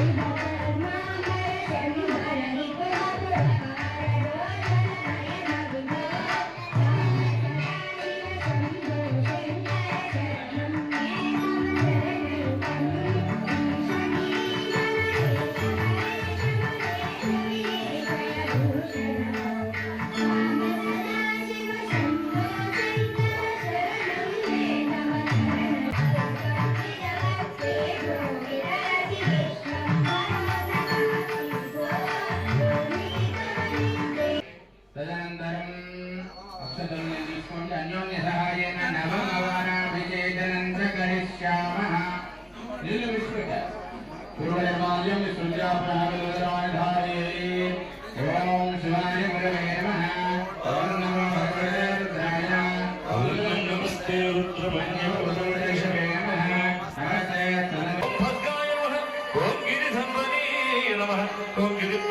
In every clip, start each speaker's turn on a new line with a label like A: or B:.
A: Thank you. తీసుకోండి అన్యోన్య సహాయేన నవమవారాభిషేచనం చ కరిష్యామః నీళ్ళు విడిచిపెట్టారు పూర్వనిర్మాల్యం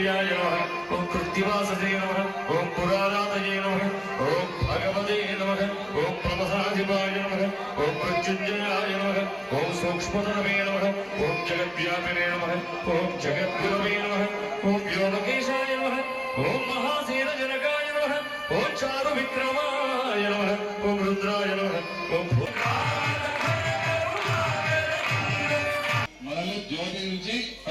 B: प्रियाय नमः ॐ कृत्तिवाससे नमः ॐ पुरारातये नमः ॐ भगवते नमः ॐ प्रमसाधिपाय नमः ॐ मृत्युञ्जयाय नमः ॐ सूक्ष्मतनवे नमः ओम जगद्व्यापिने नमः ॐ जगद्गुरवे नमः ॐ योगकेशाय नमः ॐ महासेनजनकाय नमः ॐ चारुविक्रमाय नमः ॐ रुद्राय
C: नमः ॐ भूताय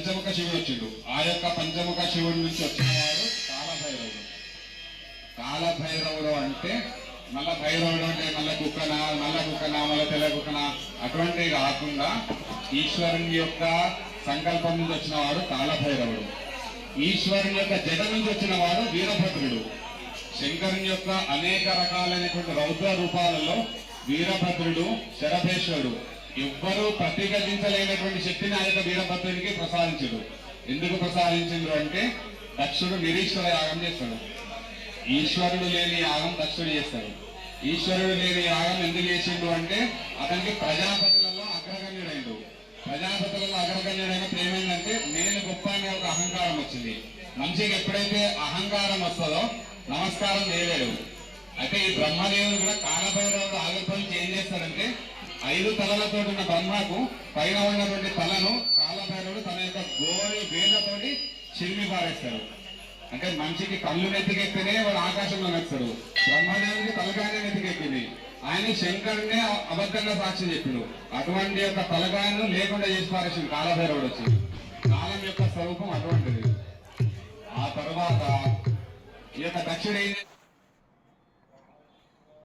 C: పంచముఖ శివుడు వచ్చిండు. ఆ యొక్క పంచముఖ శివుడి నుంచి వచ్చినవాడు కాలభైరవుడు. కాలభైరవుడు అంటే మళ్ళా భైరవుడు అంటే మళ్ళా కుక్కన మళ్ళా కుక్కన మళ్ళా తెల్ల కుక్కన? కాకుండా ఈశ్వరుని యొక్క సంకల్పం నుంచి వచ్చినవాడు కాలభైరవుడు. ఈశ్వరుని యొక్క జడ నుంచి వచ్చినవాడు వీరభద్రుడు. శంకరుని యొక్క అనేక రకాలైనటువంటి రౌద్ర రూపాలలో వీరభద్రుడు శరభేశ్వరుడు. ఎవ్వరూ ప్రతిఘటించలేనటువంటి శక్తిని ఆ యొక్క వీరభద్రునికి ప్రసాదించుడు. ఎందుకు ప్రసాదించిండు అంటే దక్షుడు నిరీశ్వర యాగం చేస్తాడు. ఈశ్వరుడు లేని యాగం దక్షుడు చేస్తాడు. ఈశ్వరుడు లేని యాగం ఎందుకు చేసిండు అంటే అతనికి ప్రజాపతులలో అగ్రగణ్యుడైండు. ప్రజాపతులలో అగ్రగణ్యుడైనప్పుడు ఏమైందంటే నేను గొప్ప అనే ఒక అహంకారం వచ్చింది. మనిషికి ఎప్పుడైతే అహంకారం వస్తుందో నమస్కారం చేయలేడు. అయితే ఈ బ్రహ్మదేవుడు కూడా కాలభైరవుడు ఆవిర్భవించి ఏం చేస్తాడంటే ఐదు తలలతో ఉన్న బ్రహ్మకు పైన ఉన్నటువంటి తలను కాలభైరవుడు తన యొక్క గోరి వేళ్ళతోటి చిరిమి పారేస్తాడు అంటే మనిషికి కళ్ళు నెత్తికెక్కినే వాడు ఆకాశంలో నచ్చాడు బ్రహ్మదేవుడికి తలకాయనే నెత్తికెక్కింది. ఆయన శంకరునే అబద్ధంగా సాక్ష్యం చెప్పిండు. అటువంటి యొక్క తలకాయను లేకుండా చేసి పారేసింది కాలభైరవుడు వచ్చి. కాలం యొక్క స్వరూపం అటువంటిది. ఆ తర్వాత ఈ యొక్క దక్షిణ ఏం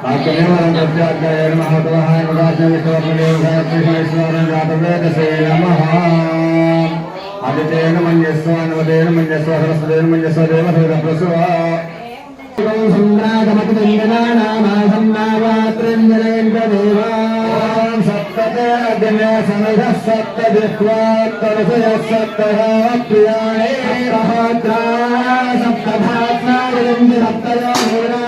D: ప్రతిపక్షాస్తే ప్రతిమన్నస్లం ఏష దేవ సమస్య అగ్నివరం జాతవేదసే నమః అదితేన మన్యస్వ అనువదేన మన్యస్వ సరస్వదేన మన్యస్వ దేవదేవ ప్రసువ సప్తతే అగ్న సప్త ప్రియాణే సహస్రా సప్తయో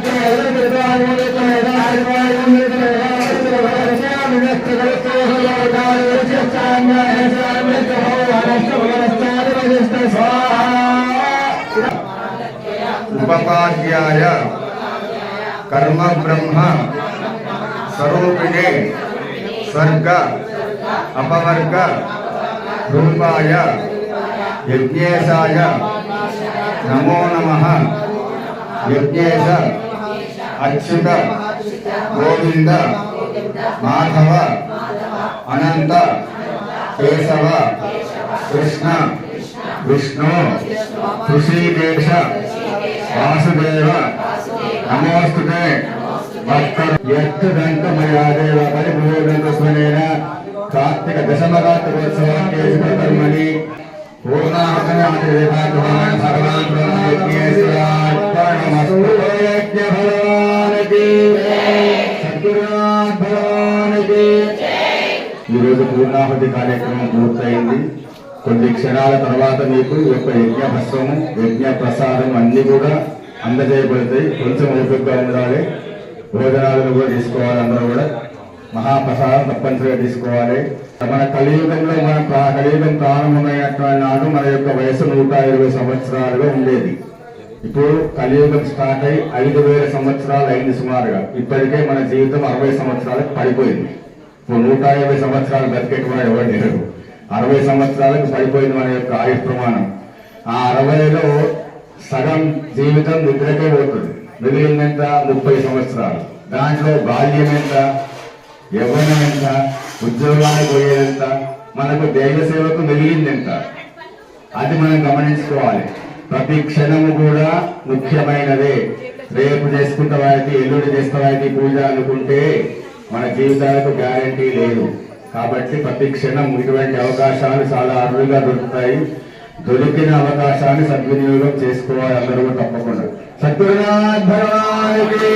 D: उपाध्याय कर्म ब्रह्म स्वरूपिणे स्वर्ग अपवर्ग, रूपाय, यज्ञेशाय। नमो नमः। यज्ञेश, अच्युत गोविंद माधव अनंत केशव, कृष्ण, विष्णु, ऋषिकेश। వాసుదేవ. నమోస్తుతే. భక్త యత్తుదంత మయాదేవ పరిభూదంత స్వనేన కార్తీక దశమ కార్తీకోత్సవాన్ని కర్మణి పూర్ణాహతనాథదేవాన్ భగవాన్ సద్గురునాథ్ భగవానికి ఈరోజు పూర్ణాహుతి కార్యక్రమం పూర్తయింది. కొద్ది క్షణాల తర్వాత మీకు ఈ యొక్క యజ్ఞభస్వము యజ్ఞ ప్రసాదం అన్ని కూడా అందజేయబడతాయి. కొంచెం ఓపికగా ఉండాలి. భోజనాలను కూడా తీసుకోవాలి అందరూ కూడా. మహాప్రసాదం తప్పనిసరిగా తీసుకోవాలి. మన కలియుగంలో మన కలియుగం ప్రారంభమైనటువంటి నాడు మన యొక్క వయసు నూట ఇరవై సంవత్సరాలుగా ఉండేది. ఇప్పుడు కలియుగం స్టార్ట్ అయి ఐదు వేల సంవత్సరాలు అయింది సుమారుగా. ఇప్పటికే మన జీవితం అరవై సంవత్సరాలకు పడిపోయింది. ఇప్పుడు నూట యాభై సంవత్సరాలు బతికేటువంటి ఎవరు లేరు. అరవై సంవత్సరాలకు పడిపోయింది మన యొక్క ఆయుష్ ప్రమాణం. ఆ అరవైలో సగం జీవితం నిద్రకే పోతుంది. మిగిలిందంత ముప్పై సంవత్సరాలు. దాంట్లో బాల్యం ఎంత? యవ్వనం ఎంత? ఉద్యోగానికి పోయేదంత మనకు దైవ సేవకు మిగిలిందెంత అది మనం గమనించుకోవాలి. ప్రతి క్షణము కూడా ముఖ్యమైనదే. రేపు చేసుకుంటే వారికి ఎల్లుండి చేస్తే వారికి పూజ అనుకుంటే మన జీవితాలకు గ్యారంటీ లేదు. కాబట్టి ప్రతి క్షణం ఇటువంటి అవకాశాలు చాలా అరువుగా దొరుకుతాయి. దొరికిన అవకాశాన్ని సద్వినియోగం చేసుకోవాలి అందరూ తప్పకుండా. సత్యనాథ్ భగవానికి